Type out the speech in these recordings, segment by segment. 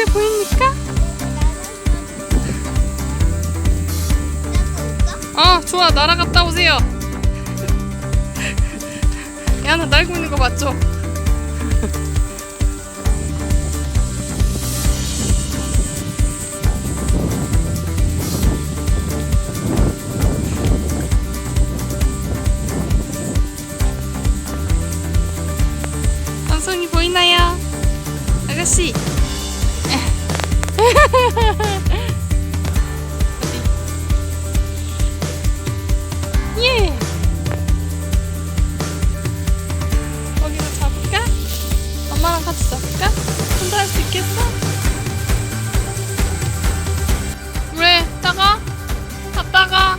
때 보이니까? 어 좋아 날아갔다 오세요 야나 날고 있는 거 맞죠? 한송이 보이나요? 아가씨 잡을까? 혼자 할 수 있겠어? 왜? 따가? 갔다가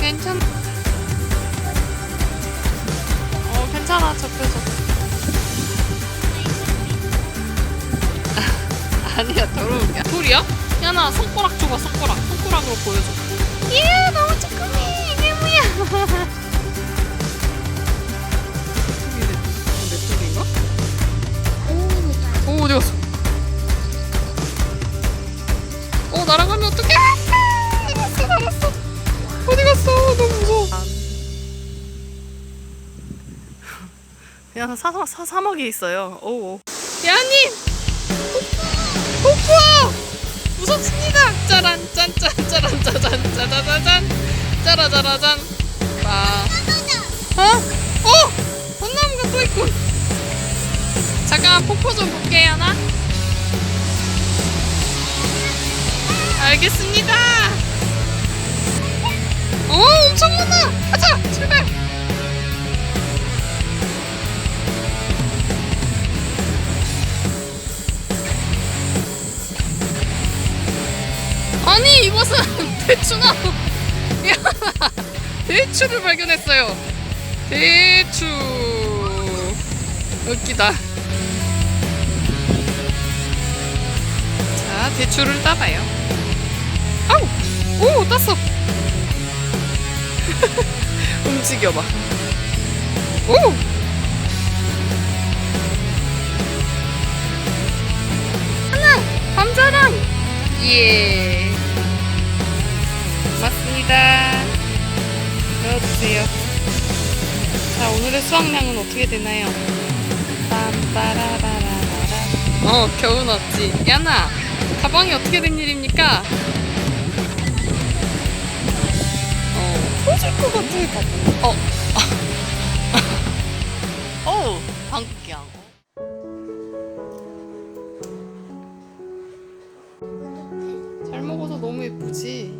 괜찮아 어 괜찮아 접혀 접혀 아니야 더러운게 돌이야? 야나 손가락 줘봐 손가락 손가락으로 보여줘 예 너무 조그매 그냥 사, 사, 사막에 있어요. 오 야님! 폭포! 무섭습니다! 짜란 짠 짠 짜란 짜잔 짜자자잔. 짜라자라잔. 빠 어? 어! 벚나무가 또 있군. 잠깐 폭포 좀 볼게요 나. 알겠습니다 아니 이것은 대추나무. 야 대추를 발견했어요. 대추. 웃기다. 자 대추를 따봐요. 아우 오 땄어. 움직여봐. 오! 감자랑. 예 넣어주세요. 자 오늘의 수확량은 어떻게 되나요? 빰빠라라라라 어 겨우 넣었지 야나 가방이 어떻게 된 일입니까? 어. 터질 것 같아 가방. 어. 어우 방귀야 잘 먹어서 너무 예쁘지